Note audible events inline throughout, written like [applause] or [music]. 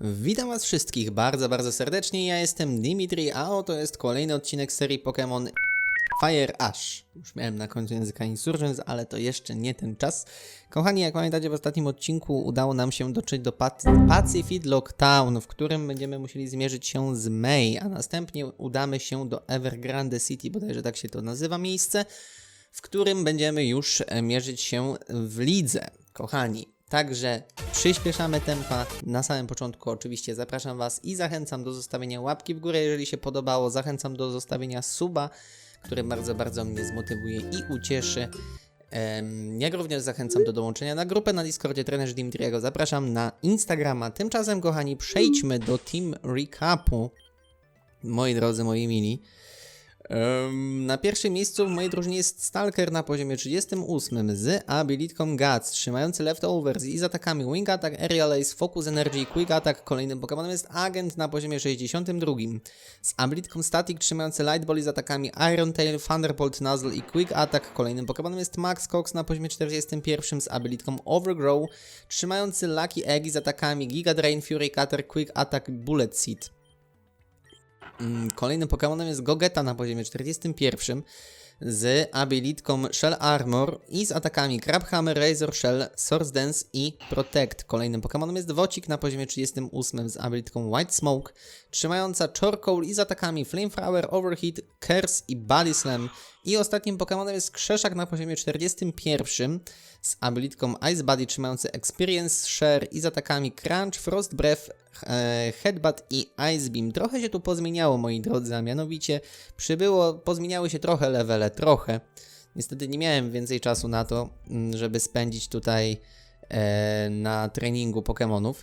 Witam was wszystkich bardzo, bardzo serdecznie. Ja jestem Dimitri, a oto jest kolejny odcinek serii Pokémon Fire Ash. Już miałem na końcu języka Insurgents, ale to jeszcze nie ten czas. Kochani, jak pamiętacie, w ostatnim odcinku udało nam się dotrzeć do Pacific Lockdown, w którym będziemy musieli zmierzyć się z May, a następnie udamy się do Evergrande City, bodajże tak się to nazywa miejsce, w którym będziemy już e, mierzyć się w lidze. Kochani, także przyspieszamy tempa. Na samym początku oczywiście zapraszam Was i zachęcam do zostawienia łapki w górę, jeżeli się podobało. Zachęcam do zostawienia suba, który bardzo, bardzo mnie zmotywuje i ucieszy. Jak również zachęcam do dołączenia na grupę na Discordzie Trenerz Dimitriego. Zapraszam na Instagrama. Tymczasem, kochani, przejdźmy do Team Recapu. Moi drodzy, moi mili. Na pierwszym miejscu w mojej drużynie jest Stalker na poziomie 38 z abilitką Guts, trzymający leftovers i z atakami Wing Attack, Aerial Ace, Focus Energy i Quick Attack. Kolejnym Pokémonem jest Agent na poziomie 62 z abilitką Static, trzymający Light Ball i z atakami Iron Tail, Thunderbolt Nozzle i Quick Attack. Kolejnym Pokémonem jest Max Cox na poziomie 41 z abilitką Overgrow, trzymający Lucky Egg i z atakami Giga Drain, Fury Cutter, Quick Attack, Bullet Seed. Mm, Kolejnym Pokémonem jest Gogeta na poziomie 41 z abilitką Shell Armor i z atakami Crabhammer, Razor Shell, Source Dance i Protect. Kolejnym Pokémonem jest Wocik na poziomie 38 z abilitką White Smoke, trzymająca Charcoal i z atakami Flamethrower, Overheat, Curse i Body Slam. I ostatnim Pokémonem jest Krzeszak na poziomie 41 z abilitką Ice Body, trzymający Experience Share i z atakami Crunch, Frost Breath, e, Headbutt i Ice Beam. Trochę się tu pozmieniało, moi drodzy, a mianowicie przybyło, pozmieniały się trochę levele, trochę. Niestety nie miałem więcej czasu na to, mm, żeby spędzić tutaj e, na treningu Pokémonów.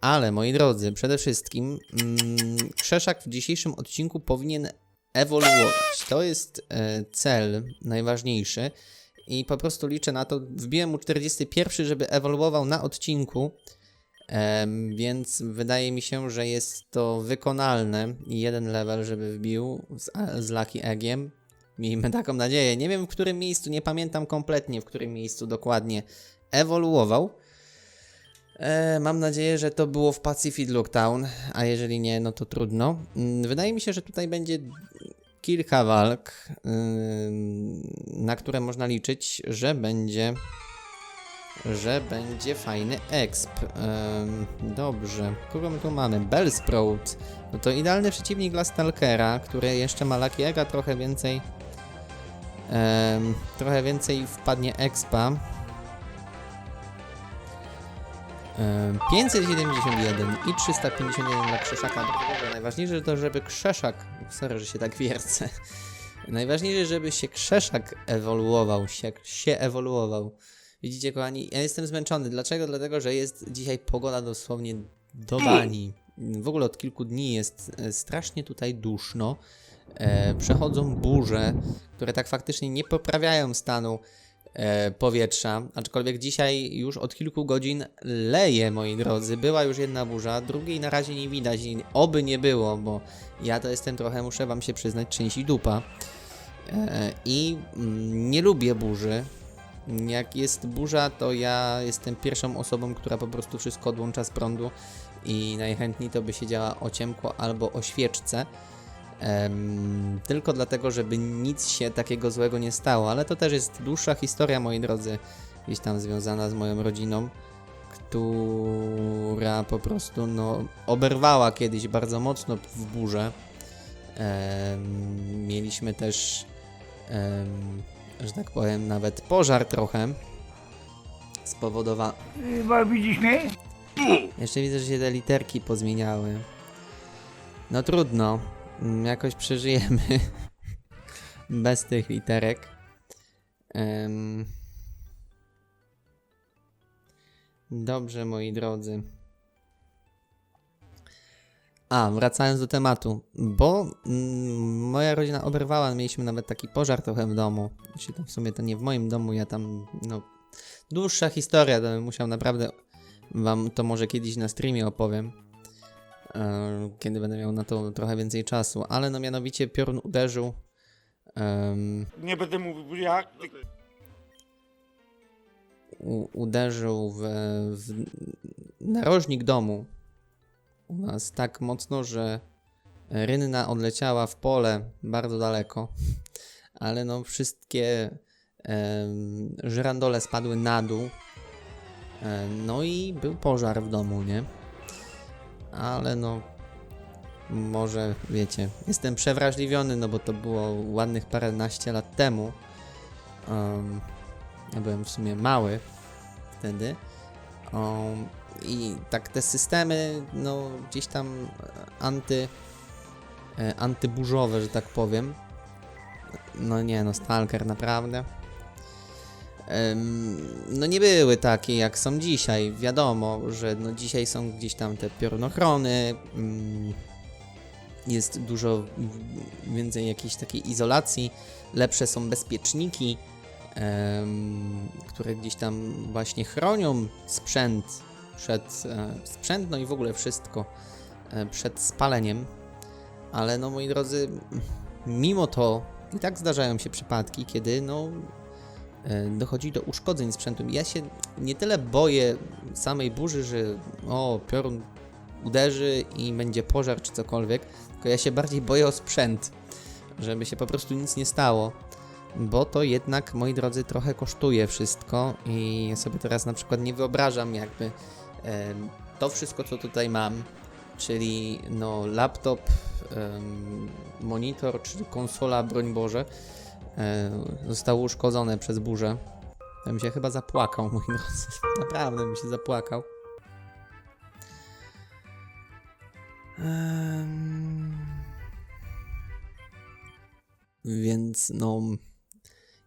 Ale moi drodzy, przede wszystkim mm, Krzeszak w dzisiejszym odcinku powinien ewoluować. To jest e, cel najważniejszy i po prostu liczę na to. Wbiłem mu 41, żeby ewoluował na odcinku. Więc wydaje mi się, że jest to wykonalne jeden level, żeby wbił z Lucky Eggiem. Miejmy taką nadzieję. Nie wiem w którym miejscu, nie pamiętam kompletnie w którym miejscu dokładnie ewoluował. E, mam nadzieję, że to było w Pacific Lockdown, a jeżeli nie, no to trudno. Mm, Wydaje mi się, że tutaj będzie kilka walk, na które można liczyć, że będzie że będzie fajny exp. Dobrze. Kogo my tu mamy? Bellsprout. No to idealny przeciwnik dla Stalkera, który jeszcze ma Lucky'ego, trochę więcej trochę więcej wpadnie expa. Ym, 571 i 351 dla Krzeszaka. Najważniejsze to, żeby Krzeszak... Sorry, że się tak wiercę. [laughs] Najważniejsze, żeby się Krzeszak ewoluował, się, się ewoluował. Widzicie, kochani, ja jestem zmęczony. Dlaczego? Dlatego, że jest dzisiaj pogoda dosłownie do bani. W ogóle od kilku dni jest e, strasznie tutaj duszno. E, przechodzą burze, które tak faktycznie nie poprawiają stanu e, powietrza. Aczkolwiek dzisiaj już od kilku godzin leje, moi drodzy. Była już jedna burza, drugiej na razie nie widać. Oby nie było, bo ja to jestem trochę, muszę wam się przyznać, części dupa. E, I mm, nie lubię burzy. Jak jest burza, to ja jestem pierwszą osobą, która po prostu wszystko odłącza z prądu i najchętniej to by siedziała o ciemko albo o świeczce. Tylko dlatego, żeby nic się takiego złego nie stało, ale to też jest dłuższa historia, moi drodzy, gdzieś tam związana z moją rodziną, która po prostu no, oberwała kiedyś bardzo mocno w burzę. Em, mieliśmy też że tak powiem, nawet pożar trochę spowodowa... Chyba widzisz mnie? Jeszcze widzę, że się te literki pozmieniały. No trudno. Mm, Jakoś przeżyjemy [laughs] bez tych literek. Em, Dobrze, moi drodzy. A, wracając do tematu, bo mm, moja rodzina oberwała, mieliśmy nawet taki pożar trochę w domu. Znaczy, to w sumie to nie w moim domu, ja tam, no, dłuższa historia, to musiał naprawdę wam to może kiedyś na streamie opowiem, kiedy będę miał na to trochę więcej czasu, ale no mianowicie piorun uderzył em, Nie będę mówił jak. u, uderzył w, w narożnik domu u nas tak mocno, że rynna odleciała w pole bardzo daleko, ale no wszystkie em, żyrandole spadły na dół. E, No i był pożar w domu, nie? Ale no może wiecie, jestem przewrażliwiony, no bo to było ładnych paręnaście lat temu. Um, ja byłem w sumie mały wtedy. Um, I tak te systemy, no gdzieś tam e, anty, e, antyburzowe, że tak powiem. No nie, no Stalker naprawdę. No nie były takie jak są dzisiaj. Wiadomo, że no dzisiaj są gdzieś tam te piorunochrony. Mm, jest dużo więcej jakiejś takiej izolacji. Lepsze są bezpieczniki, które gdzieś tam właśnie chronią sprzęt przed e, sprzęt, no i w ogóle wszystko e, przed spaleniem. Ale no moi drodzy, mimo to i tak zdarzają się przypadki, kiedy no dochodzi do uszkodzeń sprzętu. Ja się nie tyle boję samej burzy, że o, piorun uderzy i będzie pożar czy cokolwiek, tylko ja się bardziej boję o sprzęt, żeby się po prostu nic nie stało, bo to jednak, moi drodzy, trochę kosztuje wszystko i ja sobie teraz na przykład nie wyobrażam jakby em, to wszystko, co tutaj mam, czyli no laptop, em, monitor czy konsola, broń Boże, e, zostało uszkodzone przez burzę. Ja bym się chyba zapłakał, [laughs] moi drodzy. Naprawdę bym się zapłakał. Więc no,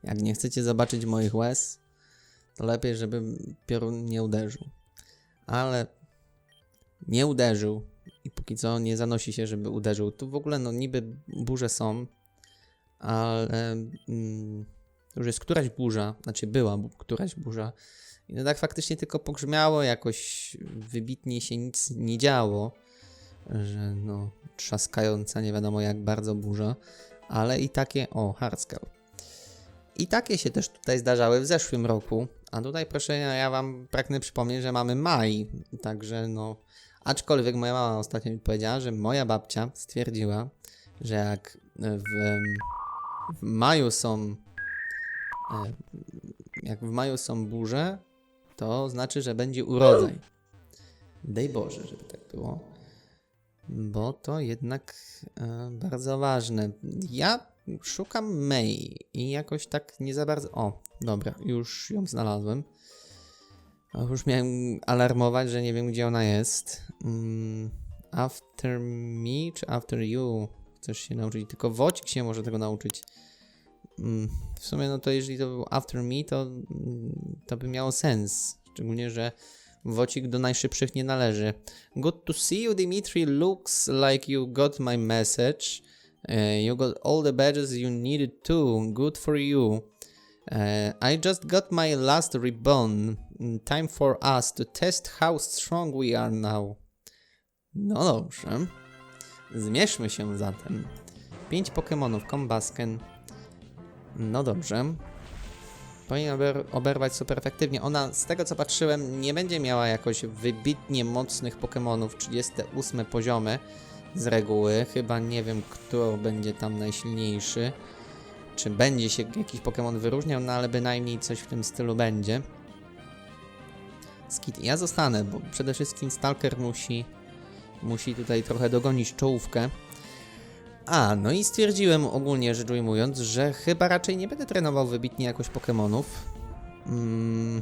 jak nie chcecie zobaczyć moich łez, to lepiej, żeby piorun nie uderzył. Ale nie uderzył i póki co nie zanosi się, żeby uderzył. Tu w ogóle no niby burze są, ale mm, już jest któraś burza, znaczy była któraś burza. I no tak faktycznie tylko pogrzmiało, jakoś wybitnie się nic nie działo, że no trzaskająca nie wiadomo jak bardzo burza, ale i takie, o, hardscale. I takie się też tutaj zdarzały w zeszłym roku, a tutaj proszę, ja wam pragnę przypomnieć, że mamy maj, także no, aczkolwiek moja mama ostatnio mi powiedziała, że moja babcia stwierdziła, że jak w, w maju są e, jak w maju są burze, to znaczy, że będzie urodzaj. Dej Boże, żeby tak było. Bo to jednak e, bardzo ważne. Ja szukam May i jakoś tak nie za bardzo. O, dobra, już ją znalazłem. Już miałem alarmować, że nie wiem gdzie ona jest. Mm, after me czy after you? Chcesz się nauczyć? Tylko Wocik się może tego nauczyć. Mm, w sumie, no to jeżeli to był after me, to, mm, to by miało sens. Szczególnie, że Wocik do najszybszych nie należy. Good to see you, Dimitri. Looks like you got my message. Uh, you got all the badges you needed too. Good for you. Uh, I just got my last ribbon. Mm, Time for us to test how strong we are now. No dobrze. Zmierzmy się zatem. 5 Pokémonów, Combasken. No dobrze. Powinien ober oberwać super efektywnie. Ona, z tego co patrzyłem, nie będzie miała jakoś wybitnie mocnych Pokémonów 38 poziomy z reguły. Chyba nie wiem, kto będzie tam najsilniejszy. Czy będzie się jakiś Pokémon wyróżniał, no ale bynajmniej coś w tym stylu będzie. Skit, ja zostanę, bo przede wszystkim Stalker musi, musi tutaj trochę dogonić czołówkę. A, no i stwierdziłem ogólnie rzecz ujmując, że chyba raczej nie będę trenował wybitnie jakoś Pokémonów. Mm,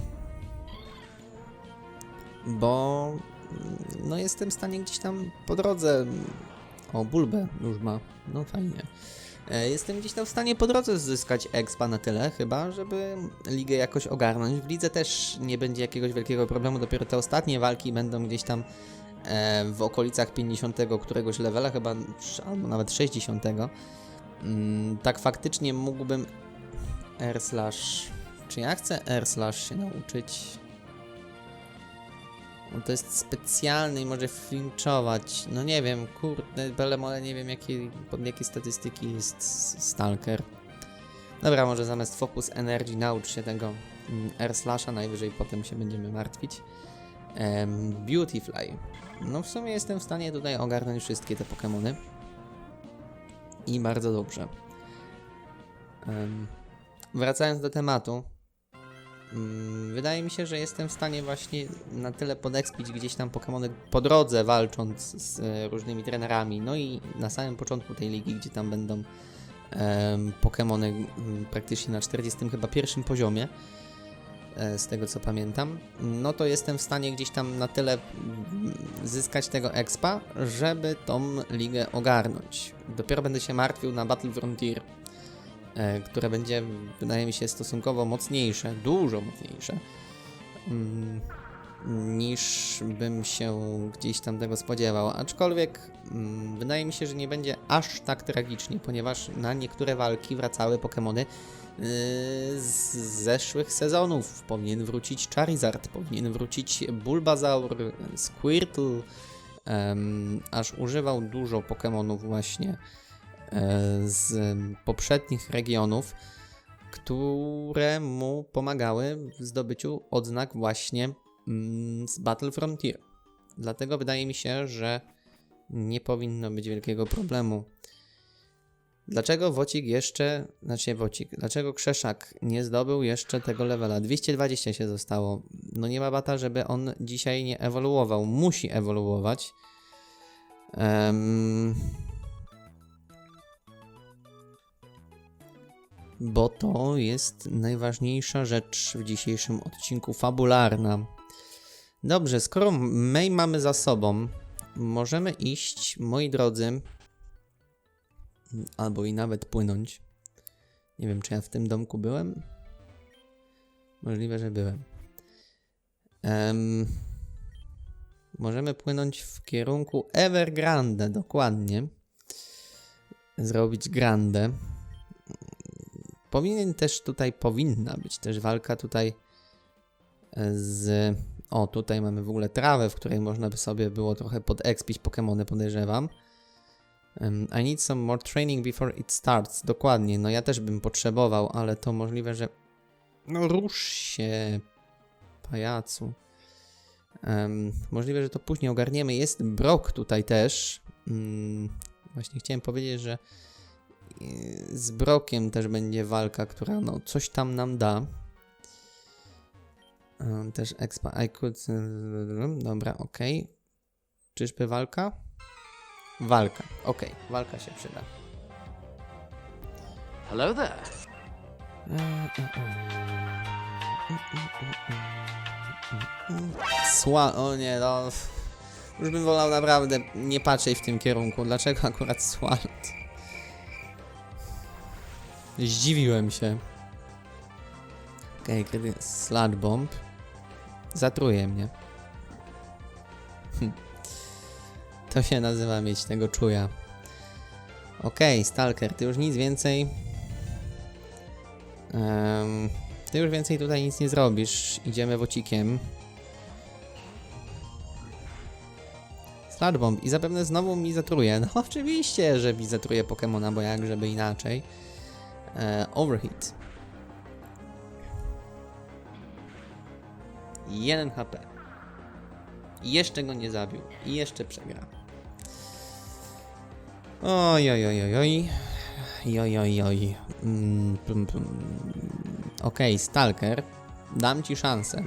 bo mm, no jestem w stanie gdzieś tam po drodze. O, bulbę już ma. No fajnie. E, Jestem gdzieś tam w stanie po drodze zyskać expa na tyle, chyba, żeby ligę jakoś ogarnąć. W lidze też nie będzie jakiegoś wielkiego problemu, dopiero te ostatnie walki będą gdzieś tam w okolicach 50 któregoś levela, chyba albo nawet 60. Mm, tak faktycznie mógłbym R slash. Czy ja chcę R slash się nauczyć? No to jest specjalny i może flinchować. No nie wiem, kurde, belemole nie wiem jakie, pod jakie statystyki jest Stalker. Dobra, może zamiast Focus Energy naucz się tego mm, R slasha, najwyżej potem się będziemy martwić. Beautyfly. No w sumie jestem w stanie tutaj ogarnąć wszystkie te Pokémony. I bardzo dobrze. Wracając do tematu. mm, Wydaje mi się, że jestem w stanie właśnie na tyle podekspić gdzieś tam Pokémony po drodze, walcząc z e, różnymi trenerami. No i na samym początku tej ligi, gdzie tam będą Pokémony mm, praktycznie na 40 chyba pierwszym poziomie, z tego co pamiętam, no to jestem w stanie gdzieś tam na tyle zyskać tego expa, żeby tą ligę ogarnąć. Dopiero będę się martwił na Battle Frontier, e, które będzie, wydaje mi się, stosunkowo mocniejsze, dużo mocniejsze, mm, niż bym się gdzieś tam tego spodziewał. Aczkolwiek mm, wydaje mi się, że nie będzie aż tak tragicznie, ponieważ na niektóre walki wracały Pokémony yy, z zeszłych sezonów. Powinien wrócić Charizard, powinien wrócić Bulbasaur, Squirtle, em, aż używał dużo Pokémonów właśnie e, z poprzednich regionów, które mu pomagały w zdobyciu odznak właśnie z Battle Frontier. Dlatego wydaje mi się, że nie powinno być wielkiego problemu. Dlaczego Wocik jeszcze, znaczy Wocik, dlaczego Krzeszak nie zdobył jeszcze tego levela? 220 się zostało. No nie ma bata, żeby on dzisiaj nie ewoluował. Musi ewoluować. Em, bo to jest najważniejsza rzecz w dzisiejszym odcinku fabularna. Dobrze, skoro May mamy za sobą, możemy iść, moi drodzy, albo i nawet płynąć. Nie wiem, czy ja w tym domku byłem. Możliwe, że byłem. Em, możemy płynąć w kierunku Evergrande, dokładnie. Zrobić Grande. Powinien też tutaj, powinna być też walka tutaj z... O, tutaj mamy w ogóle trawę, w której można by sobie było trochę podekspić Pokémony, podejrzewam. Um, I need some more training before it starts. Dokładnie, no ja też bym potrzebował, ale to możliwe, że... No rusz się, pajacu. Em, możliwe, że to później ogarniemy. Jest Brock tutaj też. Mm, właśnie chciałem powiedzieć, że y, z Brokiem też będzie walka, która no coś tam nam da. Też expa... I could... Dobra, okej. Czyżby walka? Walka. Okej, walka się przyda. Hello there. Sła... O nie, no... Już bym wolał naprawdę nie patrzeć w tym kierunku. Dlaczego akurat Swalot? Zdziwiłem się. Okej, okay, kiedy Sludge Bomb zatruje mnie. Hm. To się nazywa mieć tego czuja. Okej, Stalker, ty już nic więcej... Em, ty już więcej tutaj nic nie zrobisz. Idziemy wocikiem. Sludge Bomb i zapewne znowu mi zatruje. No oczywiście, że mi zatruje Pokemona, bo jak żeby inaczej. E, overheat. 1 HP. I jeszcze go nie zabił. I jeszcze przegra. Oj, oj, oj, oj, oj. Oj, oj, oj. Mm. Okej, Stalker. Dam ci szansę.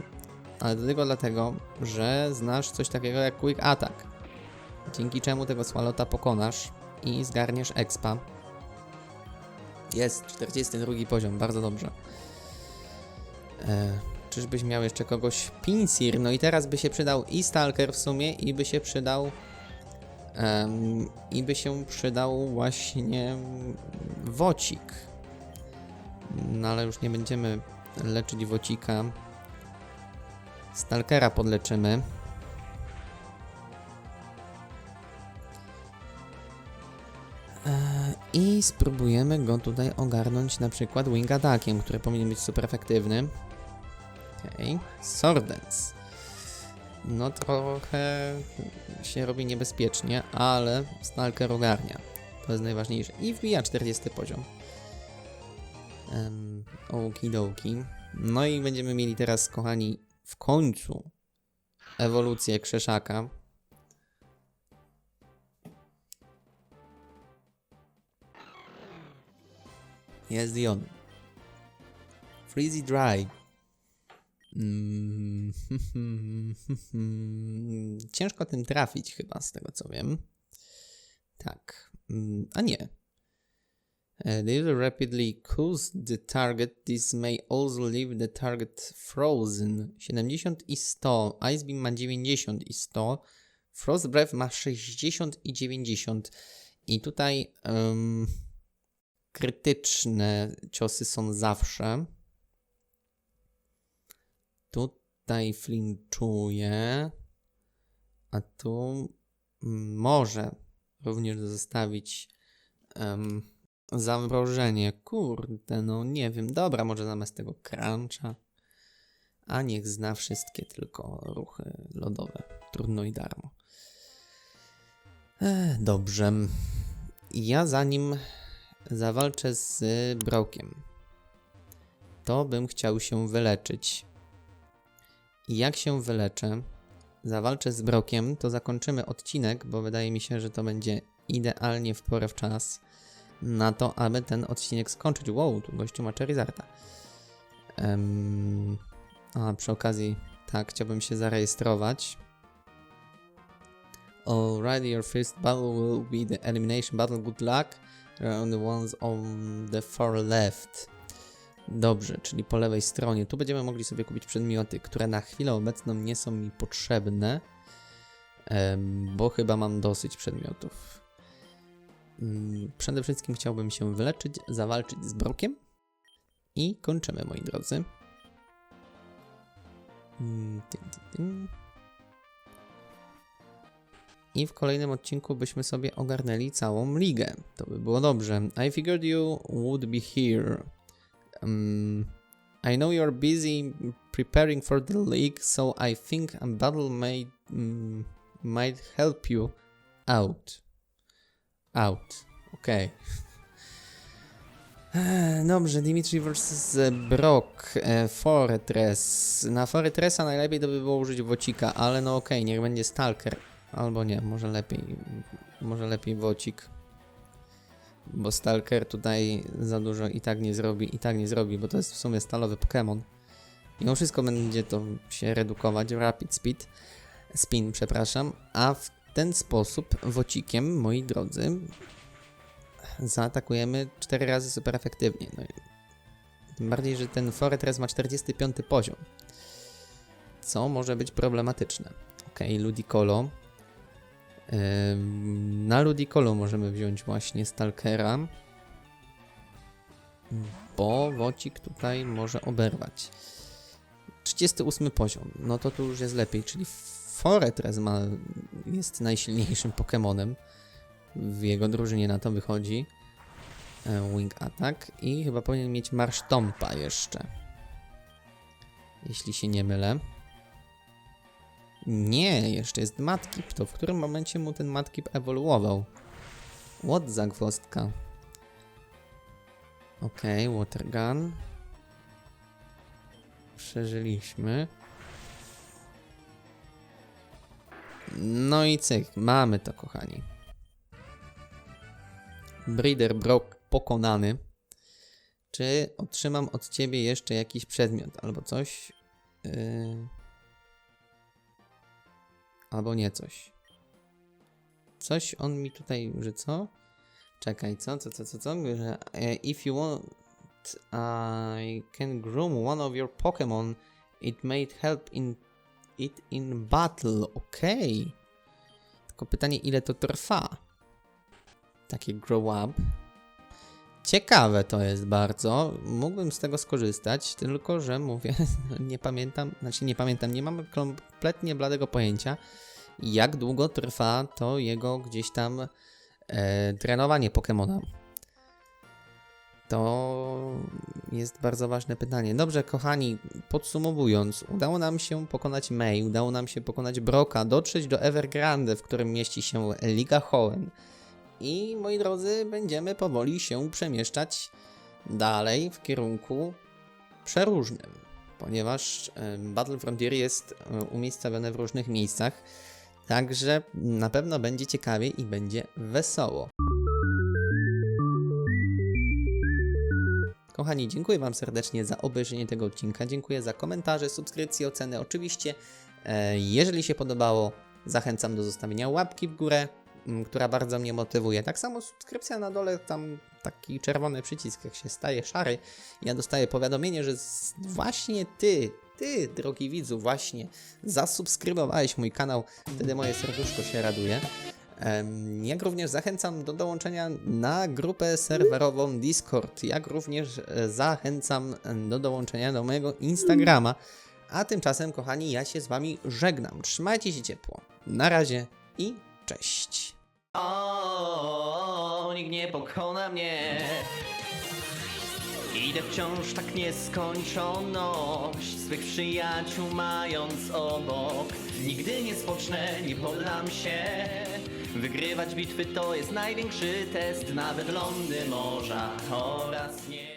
Ale tylko dlatego, że znasz coś takiego jak Quick Attack. Dzięki czemu tego Swalota pokonasz i zgarniesz expa. Jest, 42 poziom, bardzo dobrze. E, czyżbyś miał jeszcze kogoś? Pinsir, no i teraz by się przydał i Stalker w sumie, i by się przydał... em, I by się przydał właśnie Wocik. No ale już nie będziemy leczyć Wocika. Stalkera podleczymy. I spróbujemy go tutaj ogarnąć na przykład Wing Attackiem, który powinien być super efektywny. Okej, okay. Sordens. No trochę się robi niebezpiecznie, ale Stalker ogarnia. To jest najważniejsze. I wbija 40 poziom. Um, Okidoki. No i będziemy mieli teraz, kochani, w końcu ewolucję krzeszaka. Jest i on. Freezy Dry. Mm, [laughs] Ciężko tym trafić chyba, z tego co wiem. Tak. Mm, A nie. The user rapidly cools the target. This may also leave the target frozen. 70 i 100. Ice Beam ma 90 i 100. Frost Breath ma 60 i 90. I tutaj em, krytyczne ciosy są zawsze. Tutaj flinchuje. A tu mm, może również zostawić em, zamrożenie. Kurde, no nie wiem. Dobra, może zamiast tego cruncha. A niech zna wszystkie tylko ruchy lodowe. Trudno i darmo. Ech, dobrze. Ja zanim zawalczę z Brokiem, to bym chciał się wyleczyć. I jak się wyleczę, zawalczę z Brokiem, to zakończymy odcinek, bo wydaje mi się, że to będzie idealnie w porę w czas na to, aby ten odcinek skończyć. Wow, tu gościu ma Charizarda. Em, a przy okazji, tak, chciałbym się zarejestrować. Alright, your first battle will be the elimination battle. Good luck. On the ones on the far left. Dobrze, czyli po lewej stronie. Tu będziemy mogli sobie kupić przedmioty, które na chwilę obecną nie są mi potrzebne, bo chyba mam dosyć przedmiotów. Mm, Przede wszystkim chciałbym się wyleczyć, zawalczyć z Brokiem i kończymy, moi drodzy. Mm. I w kolejnym odcinku byśmy sobie ogarnęli całą ligę. To by było dobrze. I figured you would be here. Um, I know you're busy preparing for the league, so I think a battle may, mm, might help you out. Out. Okej. [laughs] Eee, Dobrze, Dimitri vs Brock, e, Fortress. Na Fortressa najlepiej to by było użyć Wocika, ale no okej, niech będzie Stalker. Albo nie, może lepiej, może lepiej Wocik. Bo Stalker tutaj za dużo i tak nie zrobi, i tak nie zrobi, bo to jest w sumie stalowy Pokémon. Mimo wszystko będzie to się redukować, Rapid Speed, Spin, przepraszam, a w ten sposób Wocikiem, moi drodzy, zaatakujemy 4 razy super efektywnie. No tym bardziej, że ten Fortress ma 45 poziom, co może być problematyczne. Ok, Ludicolo. Na Ludicolo możemy wziąć właśnie Stalkera, bo Wocik tutaj może oberwać. 38 poziom, no to tu już jest lepiej, czyli Fortress ma, jest najsilniejszym Pokémonem w jego drużynie na to wychodzi. E, Wing Attack i chyba powinien mieć Marsz Tompa jeszcze. Jeśli się nie mylę. Nie, jeszcze jest Matkip. To w którym momencie mu ten Matkip ewoluował? What za gwozdka? Okej, okay, Water Gun. Przeżyliśmy. No i cyk, mamy to, kochani. Breeder Brock pokonany. Czy otrzymam od ciebie jeszcze jakiś przedmiot albo coś? Yy... Albo nie coś. Coś on mi tutaj, że co? Czekaj, co, co, co, co, co? Mówi, Że e, if you want, I can groom one of your Pokémon. It may help in it in battle. Okej. Tylko pytanie, ile to trwa? Takie grow up. Ciekawe to jest bardzo. Mógłbym z tego skorzystać, tylko że mówię, [laughs] nie pamiętam, znaczy nie pamiętam, nie mam kompletnie bladego pojęcia, jak długo trwa to jego gdzieś tam e, trenowanie Pokemona. To jest bardzo ważne pytanie. Dobrze, kochani, podsumowując, udało nam się pokonać May, udało nam się pokonać Broka, dotrzeć do Evergrande, w którym mieści się Liga Hoenn. I moi drodzy, będziemy powoli się przemieszczać dalej w kierunku przeróżnym. ponieważ Battle Frontier jest e, umiejscowione w różnych miejscach, także na pewno będzie ciekawie i będzie wesoło. Kochani, dziękuję Wam serdecznie za obejrzenie tego odcinka. Dziękuję za komentarze, subskrypcje, oceny. Oczywiście, e, jeżeli się podobało, zachęcam do zostawienia łapki w górę, która bardzo mnie motywuje. Tak samo subskrypcja na dole, tam taki czerwony przycisk, jak się staje szary, ja dostaję powiadomienie, że właśnie Ty, Ty, drogi widzu, właśnie zasubskrybowałeś mój kanał. Wtedy moje serduszko się raduje. Jak również zachęcam do dołączenia na grupę serwerową Discord. Jak również e, zachęcam do dołączenia do mojego Instagrama. A tymczasem, kochani, ja się z Wami żegnam. Trzymajcie się ciepło. Na razie i cześć. O, nikt nie pokona mnie. Idę wciąż tak nieskończoność, swych przyjaciół mając obok. Nigdy nie spocznę, nie poddam się. Wygrywać bitwy to jest największy test, nawet lądy morza oraz niebo.